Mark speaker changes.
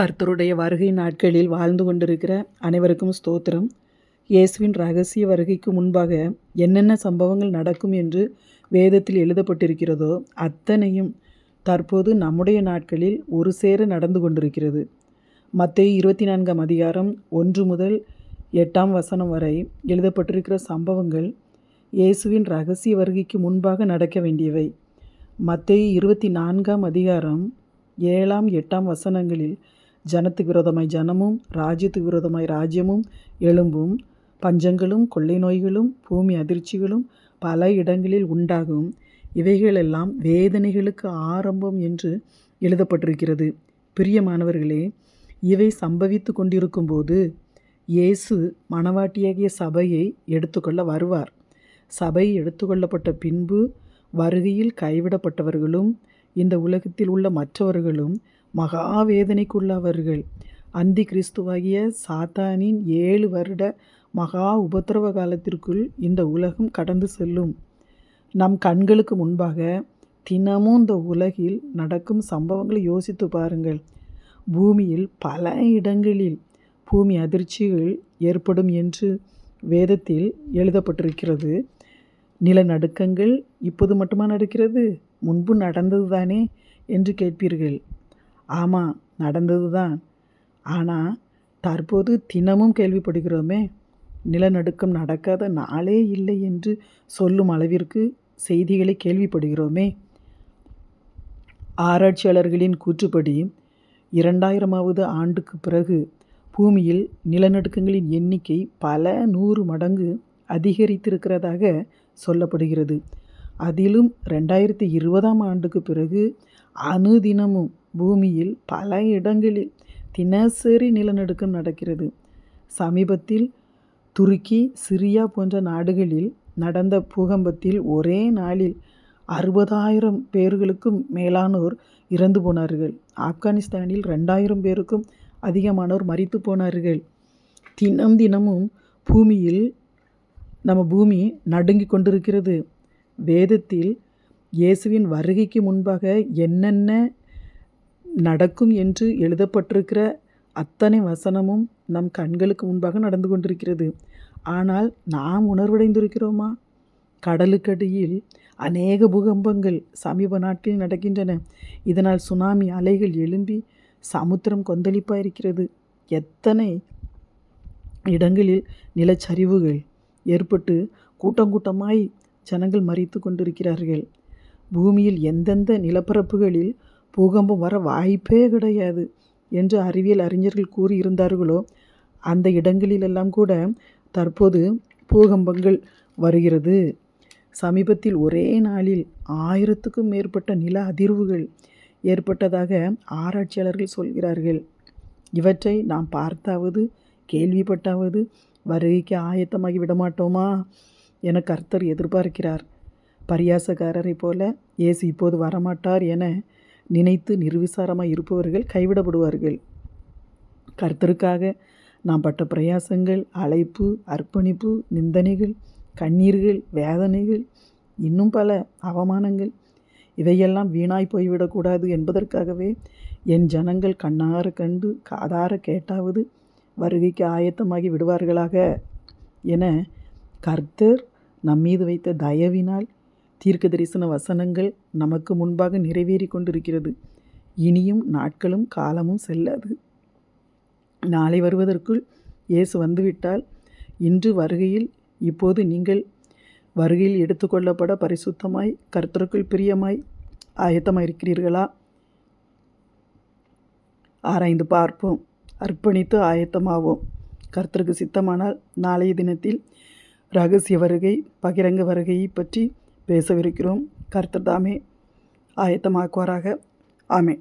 Speaker 1: கர்த்தருடைய வருகை நாட்களில் வாழ்ந்து கொண்டிருக்கிற அனைவருக்கும் ஸ்தோத்திரம். இயேசுவின் ரகசிய வருகைக்கு முன்பாக என்னென்ன சம்பவங்கள் நடக்கும் என்று வேதத்தில் எழுதப்பட்டிருக்கிறதோ அத்தனையும் தற்போது நம்முடைய நாட்களில் ஒரு சேர நடந்து கொண்டிருக்கிறது. மத்திய இருபத்தி நான்காம் அதிகாரம் ஒன்று முதல் எட்டாம் வசனம் வரை எழுதப்பட்டிருக்கிற சம்பவங்கள் இயேசுவின் ரகசிய வருகைக்கு முன்பாக நடக்க வேண்டியவை. மத்திய இருபத்தி நான்காம் அதிகாரம் ஏழாம் எட்டாம் வசனங்களில் ஜனத்துக்கு விரோதமாய் ஜனமும் ராஜ்யத்துக்கு விரோதமாய் ராஜ்யமும் எழும்பும். பஞ்சங்களும் கொள்ளை நோய்களும் பூமி அதிர்ச்சிகளும் பல இடங்களில் உண்டாகும். இவைகளெல்லாம் வேதனைகளுக்கு ஆரம்பம் என்று எழுதப்பட்டிருக்கிறது. பிரியமானவர்களே இவை சம்பவித்து கொண்டிருக்கும்போது இயேசு மணவாட்டியாகிய சபையை எடுத்துக்கொள்ள வருவார். சபை எடுத்துக்கொள்ளப்பட்ட பின்பு வருகையில் கைவிடப்பட்டவர்களும் இந்த உலகத்தில் உள்ள மற்றவர்களும் மகா வேதனைக்குள்ளவர்கள் அந்தி கிறிஸ்துவாகிய சாத்தானின் ஏழு வருட மகா உபத்திரவ காலத்திற்குள் இந்த உலகம் கடந்து செல்லும். நம் கண்களுக்கு முன்பாக தினமும் இந்த உலகில் நடக்கும் சம்பவங்களை யோசித்து பாருங்கள். பூமியில் பல இடங்களில் பூமி அதிர்ச்சிகள் ஏற்படும் என்று வேதத்தில் எழுதப்பட்டிருக்கிறது. நிலநடுக்கங்கள் இப்போது மட்டுமா நடக்கிறது? முன்பு நடந்தது தானே என்று கேட்பீர்கள். ஆமாம் நடந்தது தான் ஆனால் தற்போது தினமும் கேள்விப்படுகிறோமே நிலநடுக்கம் நடக்காத நாளே இல்லை என்று சொல்லும் அளவிற்கு செய்திகளை கேள்விப்படுகிறோமே. ஆராய்ச்சியாளர்களின் கூற்றுப்படி இரண்டாயிரமாவது ஆண்டுக்கு பிறகு பூமியில் நிலநடுக்கங்களின் எண்ணிக்கை பல நூறு மடங்கு அதிகரித்திருக்கிறதாக சொல்லப்படுகிறது. அதிலும் ரெண்டாயிரத்தி இருபதாம் ஆண்டுக்கு பிறகு அணுதினமும் பூமியில் பல இடங்களில் தினசரி நிலநடுக்கம் நடக்கிறது. சமீபத்தில் துருக்கி சிரியா போன்ற நாடுகளில் நடந்த பூகம்பத்தில் ஒரே நாளில் அறுபதாயிரம் பேர்களுக்கும் மேலானோர் இறந்து போனார்கள். ஆப்கானிஸ்தானில் ரெண்டாயிரம் பேருக்கும் அதிகமானோர் மறித்து போனார்கள். தினம் தினமும் பூமியில் நம்ம பூமி நடுங்கி கொண்டிருக்கிறது. வேதத்தில் இயேசுவின் வருகைக்கு முன்பாக என்னென்ன நடக்கும் என்று எழுதப்பட்டிருக்கிற அத்தனை வசனமும் நம் கண்களுக்கு முன்பாக நடந்து கொண்டிருக்கிறது. ஆனால் நாம் உணர்வடைந்திருக்கிறோமா? கடலுக்கடியில் அநேக பூகம்பங்கள் சமீப நாட்களில் நடக்கின்றன. இதனால் சுனாமி அலைகள் எழும்பி சமுத்திரம் கொந்தளிப்பாக இருக்கிறது எத்தனை இடங்களில் நிலச்சரிவுகள் ஏற்பட்டு கூட்டம் கூட்டமாய் ஜனங்கள் மறித்து கொண்டிருக்கிறார்கள். பூமியில் எந்தெந்த நிலப்பரப்புகளில் பூகம்பம் வர வாய்ப்பே கிடையாது என்று அறிவியல் அறிஞர்கள் கூறியிருந்தார்களோ அந்த இடங்களிலெல்லாம் கூட தற்போது பூகம்பங்கள் வருகிறது. சமீபத்தில் ஒரே நாளில் ஆயிரத்துக்கும் மேற்பட்ட நில அதிர்வுகள் ஏற்பட்டதாக ஆராய்ச்சியாளர்கள் சொல்கிறார்கள். இவற்றை நாம் பார்த்தாவது கேள்விப்பட்டாவது வருகைக்கு ஆயத்தமாகி விடமாட்டோமா என கர்த்தர் எதிர்பார்க்கிறார். பரியாசக்காரரை போல இயேசு இப்போது வரமாட்டார் என நினைத்து நிர்விசாரமாக இருப்பவர்கள் கைவிடப்படுவார்கள். கர்த்தருக்காக நாம் பட்ட பிரயாசங்கள் அழைப்பு அர்ப்பணிப்பு நிந்தனைகள் கண்ணீர்கள் வேதனைகள் இன்னும் பல அவமானங்கள் இவையெல்லாம் வீணாய் போய்விடக்கூடாது என்பதற்காகவே என் ஜனங்கள் கண்ணார கண்டு காதார கேட்டாவது வருகைக்கு ஆயத்தமாகி விடுவார்களாக என கர்த்தர் நம்மீது வைத்த தயவினால் தீர்க்க தரிசன வசனங்கள் நமக்கு முன்பாக நிறைவேறி கொண்டிருக்கிறது இனியும் நாட்களும் காலமும் செல்லாது. நாளை வருவதற்குள் இயேசு வந்துவிட்டால் இன்று வருகையில் இப்போது நீங்கள் வருகையில் எடுத்துக்கொள்ளப்பட பரிசுத்தமாய் கர்த்தருக்குள் பிரியமாய் ஆயத்தமாக இருக்கிறீர்களா ஆராய்ந்து பார்ப்போம். அர்ப்பணித்து ஆயத்தமாவோம். கர்த்தருக்கு சித்தமானால் நாளைய தினத்தில் ரகசிய வருகை பகிரங்க வருகையை பற்றி பேசவிருக்கிறோம். கர்த்தர் தாமே ஆயத்தமாக்குவாராக. ஆமே